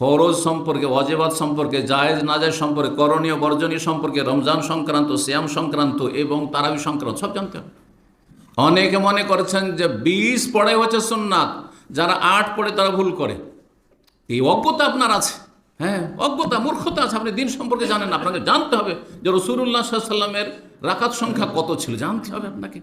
ফরজ সম্পর্কে অজেবাদ সম্পর্কে, জায়েজ নাজাজ সম্পর্কে, করণীয়, বর্জনীয় সম্পর্কে, রমজান সংক্রান্ত শ্যাম সংক্রান্ত এবং তারাবি সংক্রান্ত, সব জানতে হবে। অনেকে মনে করছেন যে বিশ পড়ে হচ্ছে সুন্নাত, যারা আট পড়ে তারা ভুল করে। এই অজ্ঞতা আপনার আছে। হ্যাঁ অজ্ঞতা, মূর্খতা আছে। আপনি দিন সম্পর্কে জানেন আপনাকে জানতে হবে যে রসুল্লাহ সাল্লামের রাখাত সংখ্যা কত ছিল। জানতে হবে আপনাকে।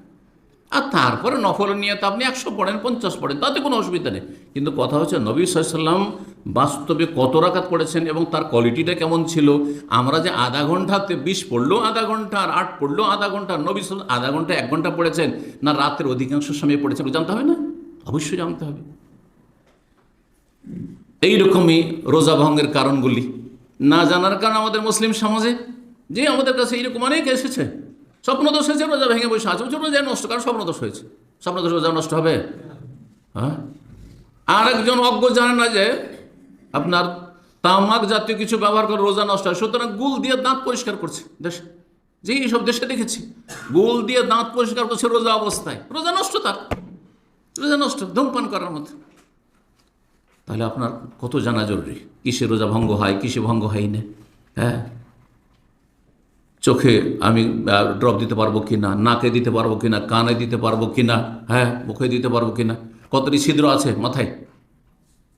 আর তারপরে নফল নিয়ে তো আপনি একশো পড়েন, পঞ্চাশ পড়েন, তাতে কোনো অসুবিধা নেই। কিন্তু কথা হচ্ছে নবী সাল্লাম বাস্তবে কত রাখাত পড়েছেন এবং তার কোয়ালিটিটা কেমন ছিল? আমরা যে আধা ঘন্টাতে বিশ পড়লেও আধা ঘণ্টা আর আট পড়লেও আধা ঘণ্টা, নবী সাল্লাম আধা ঘণ্টা এক ঘণ্টা পড়েছেন না রাতের অধিকাংশ সময় পড়েছেন? জানতে হবে না? অবশ্যই জানতে হবে। এইরকমই রোজা ভঙ্গের কারণগুলি। না জানার কারণ আমাদের মুসলিম সমাজে? যে আমাদের কাছে এইরকম অনেক এসেছে। স্বপ্নদোষ হয়েছে রোজা ভেঙে বসে আছে। বলছে রোজা নষ্ট, কারণ স্বপ্নদোষ হয়েছে। স্বপ্নদোষ রোজা নষ্ট হবে হ্যাঁ? আর একজন অজ্ঞ জানে না যে আপনার তামাক জাতীয় কিছু ব্যবহার করে রোজা নষ্ট হয়। সুতরাং গুল দিয়ে দাঁত পরিষ্কার করছে দেশে। যে এইসব দেশে দেখেছি, গুল দিয়ে দাঁত পরিষ্কার করছে রোজা অবস্থায়। রোজা নষ্ট তার। রোজা নষ্ট, ধূমপান করার মতো। তাহলে আপনার কত জানা জরুরি? কিসে রোজা ভঙ্গ হয়, কিসে ভঙ্গ হয় না হ্যাঁ? চোখে আমি ড্রপ দিতে পারব কি না নাকে দিতে পারব কি না কানে দিতে পারব কি না হ্যাঁ মুখে দিতে পারব কি না কতটি ছিদ্র আছে মাথায়?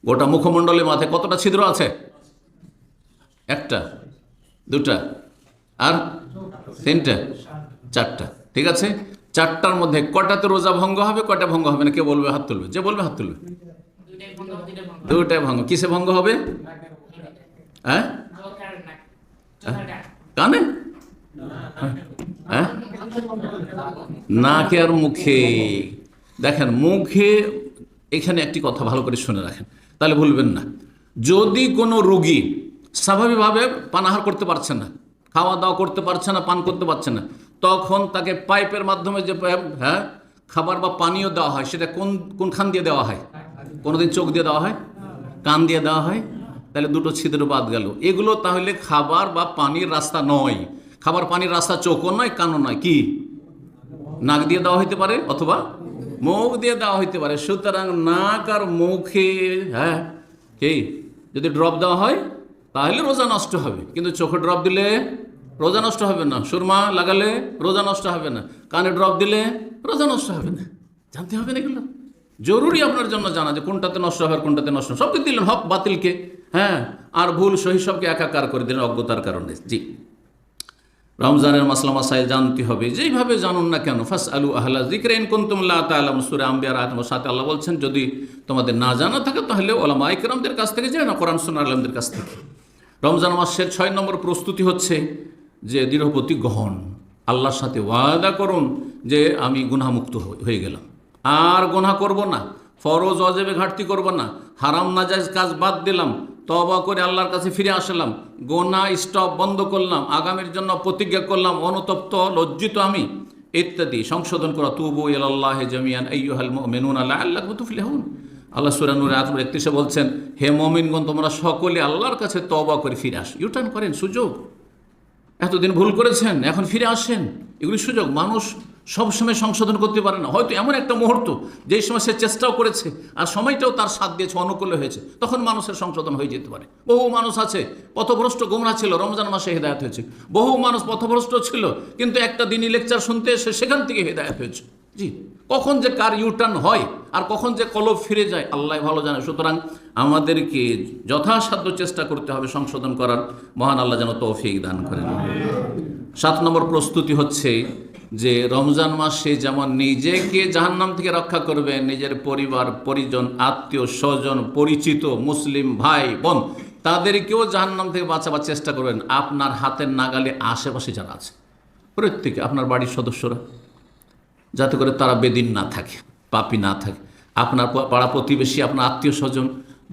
গোটা মুখমণ্ডলে মাথায় কতটা ছিদ্র আছে? একটা, দুটা, আর তিনটা, চারটা, ঠিক আছে? চারটার মধ্যে কটাতে রোজা ভঙ্গ হবে কটা ভঙ্গ হবে না? কে বলবে হাত তুলবে? যে বলবে হাত তুলবে। দুটাই ভঙ্গ কিসে ভঙ্গ হবে? হ্যাঁ? কানে? হ্যাঁ? নাকে আর মুখে। দেখেন, মুখে এখানে একটি কথা ভালো করে শুনে রাখেন। তাহলে ভুলবেন না। যদি কোনো রুগী স্বাভাবিকভাবে পানাহার করতে পারছে না খাওয়া দাওয়া করতে পারছে না, পান করতে পারছে না, তখন তাকে পাইপের মাধ্যমে যে হ্যাঁ খাবার বা পানীয় দেওয়া হয়, সেটা কোন, কোনখান দিয়ে দেওয়া হয়? কোনোদিন চোখ দিয়ে দেওয়া হয়? কান দিয়ে দেওয়া হয়? তাহলে দুটো ছিদ্র বাদ গেল। এগুলো তাহলে খাবার বা পানির রাস্তা নয়। খাবার পানির রাস্তা চোখও নয়, কানও নয়, কি? নাক দিয়ে দেওয়া হইতে পারে অথবা মুখ দিয়ে দেওয়া হইতে পারে। সুতরাং নাক আর মুখে হ্যাঁ কি? যদি ড্রপ দেওয়া হয়, তাহলে রোজা নষ্ট হবে। কিন্তু চোখে ড্রপ দিলে রোজা নষ্ট হবে না। সুরমা লাগালে রোজা নষ্ট হবে না। কানে ড্রপ দিলে রোজা নষ্ট হবে না। জানতে হবে না এগুলো? জরুরি আপনার জন্য জানা যে কোনটাতে নষ্ট হবে আর কোনটাতে নষ্ট। সবকে দিলেন, হক বাতিলকে হ্যাঁ আর ভুল সহি সবকে একাকার করে দিলেন অজ্ঞতার কারণে। জি। রমজানের মাসলা মাসাইল জানতে হবে। যেইভাবে জানুন না কেন ফাস আলু আহলা জিক্রেন কুন্তুমল্লাহ তালাম সুরে আম্বিয়ার আতম সাথে আল্লাহ বলছেন, যদি তোমাদের না জানা থাকে তাহলে ওলামা ইকরামদের কাছ থেকে যায় না কোরআন সুন আলমদের কাছ থেকে। রমজান মাসের ছয় নম্বর প্রস্তুতি হচ্ছে যে দৃঢ়পতি গ্রহণ আল্লাহর সাথে ওয়াদা করুন যে আমি গুনামুক্ত হয়ে গেলাম। আর গুনাহ করব না, ফরজ, অজেবে ঘাটতি করব না, হারাম নাজাইজ কাজ বাদ দিলাম তবা করে আল্লাহর কাছে ফিরে আসলাম। গোনা স্টপ বন্ধ করলাম। আগামীর জন্য প্রতিজ্ঞা করলাম, অনুতপ্ত, লজ্জিত আমি। ইত্যাদি। সংশোধন করা, তুবু আল্লাহ জামিয়ান মেনুন আল্লাহ আল্লাহ তুফিলেহুন। আল্লাহ সুরানুর আজম একত্রিশে বলছেন, হে মমিনগণ, তোমরা সকলে আল্লাহর কাছে তবা করে ফিরে আস। ইউটার্ন করেন, সুযোগ। এতদিন ভুল করেছেন, এখন ফিরে আসেন। এগুলি সুযোগ। মানুষ সবসময় সংশোধন করতে পারে না। হয়তো এমন একটা মুহূর্ত, যেই সময় সে চেষ্টাও করেছে আর সময়টাও তার সাথ দিয়েছে, অনুকূলে হয়েছে, তখন মানুষের সংশোধন হয়ে যেতে পারে। বহু মানুষ আছে, পথভ্রষ্ট গোমরা ছিল, রমজান মাসে হেদায়ত হয়েছে। বহু মানুষ পথভ্রষ্ট ছিল, কিন্তু একটা দিনই লেকচার শুনতে এসে সেখান থেকে হেদায়ত হয়েছে। জি, কখন যে কার ইউটার্ন হয় আর কখন যে কলব ফিরে যায়, আল্লাহ ভালো জানে। সুতরাং আমাদেরকে যথাসাধ্য চেষ্টা করতে হবে সংশোধন করার। মহান আল্লাহ যেন তৌফিক দান করেন। সাত নম্বর প্রস্তুতি হচ্ছে যে রমজান মাসে যেমন নিজেকে জাহান্নাম থেকে রক্ষা করবে নিজের পরিবার, পরিজন, আত্মীয়, স্বজন, পরিচিত, মুসলিম, ভাই, বোন, তাদেরকেও জাহান্নাম থেকে বাঁচাবার চেষ্টা করবেন। আপনার হাতের নাগালে আশেপাশে যারা আছে, প্রত্যেকে, আপনার বাড়ির সদস্যরা, যাতে করে তারা বেদিন না থাকে। পাপি না থাকে। আপনার পাড়া প্রতিবেশী, আপনার আত্মীয় স্বজন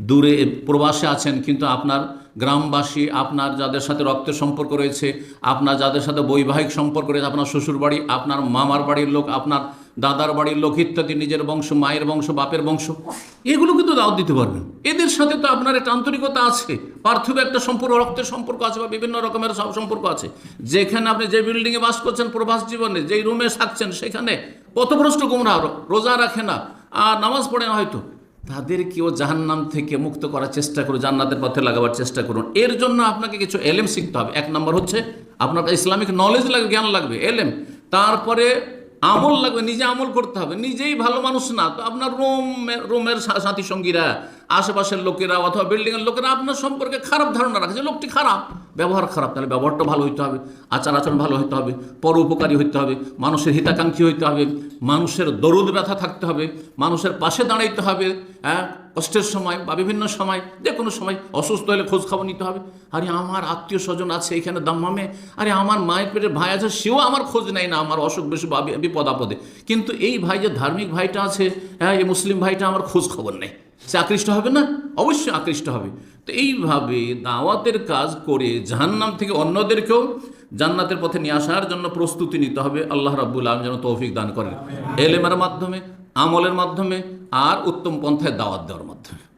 দূরে, প্রবাসে আছেন, কিন্তু আপনার গ্রামবাসী, আপনার যাদের সাথে রক্তের সম্পর্ক রয়েছে, আপনার যাদের সাথে বৈবাহিক সম্পর্ক রয়েছে, আপনার শ্বশুর বাড়ি, আপনার মামার বাড়ির লোক, আপনার দাদার বাড়ির লোক ইত্যাদি, নিজের বংশ, মায়ের বংশ, বাপের বংশ এগুলো কিন্তু দাওয়াত দিতে পারবেন। এদের সাথে তো আপনার একটা আন্তরিকতা আছে। পার্থিব একটা সম্পর্ক, রক্তের সম্পর্ক আছে বা বিভিন্ন রকমের সব সম্পর্ক আছে। যেখানে আপনি যে বিল্ডিংয়ে বাস করছেন প্রবাস জীবনে, যেই রুমে থাকছেন, সেখানে পথভ্রষ্ট গুমরা রোজা রাখে না। আর নামাজ পড়ে না হয়তো। তাদেরকেও জাহান্নাম থেকে মুক্ত করার চেষ্টা করুন, জান্নাতের পথে লাগাবার চেষ্টা করুন। এর জন্য আপনাকে কিছু এলেম শিখতে হবে। এক নম্বর হচ্ছে, আপনার ইসলামিক নলেজ লাগবে জ্ঞান লাগবে। এলেম। তারপরে আমল লাগবে, নিজে আমল করতে হবে। নিজেই ভালো মানুষ না, তো আপনার রোম, রোমের সাথী সঙ্গীরা আশেপাশের লোকেরা অথবা বিল্ডিংয়ের লোকেরা আপনার সম্পর্কে খারাপ ধারণা রাখে যে লোকটি খারাপ। ব্যবহার খারাপ, তাহলে ব্যবহারটা ভালো হইতে হবে, আচার আচরণ ভালো হইতে হবে, পর উপকারী হইতে হবে, মানুষের হিতাকাঙ্ক্ষী হইতে হবে, মানুষের দরুদ ব্যথা থাকতে হবে, মানুষের পাশে দাঁড়াইতে হবে হ্যাঁ কষ্টের সময় বা বিভিন্ন সময়, যে কোনো সময় অসুস্থ হলে খোঁজ খবর নিতে হবে। আরে আমার আত্মীয় স্বজন আছে এখানে দাম্মামে, আরে আমার মায়ের পেটের ভাই আছে, সেও আমার খোঁজ নেয় না, আমার অসুখ বেশি বা বি- বিপদ আপদে। কিন্তু এই ভাই যে ধার্মিক ভাইটা আছে হ্যাঁ এই মুসলিম ভাইটা আমার খোঁজ খবর নেই সে আকৃষ্ট হবে না? অবশ্যই আকৃষ্ট হবে। তো এইভাবে দাওয়াতের কাজ করে জাহান্নাম থেকে অন্যদেরকেও জান্নাতের পথে নিয়ে আসার জন্য প্রস্তুতি নিতে হবে। আল্লাহ রাব্বুল আলম যেন তৌফিক দান করেন। এলেমের মাধ্যমে, আমলের মাধ্যমে, আর উত্তম পন্থায় দাওয়াত দেওয়ার মাধ্যমে।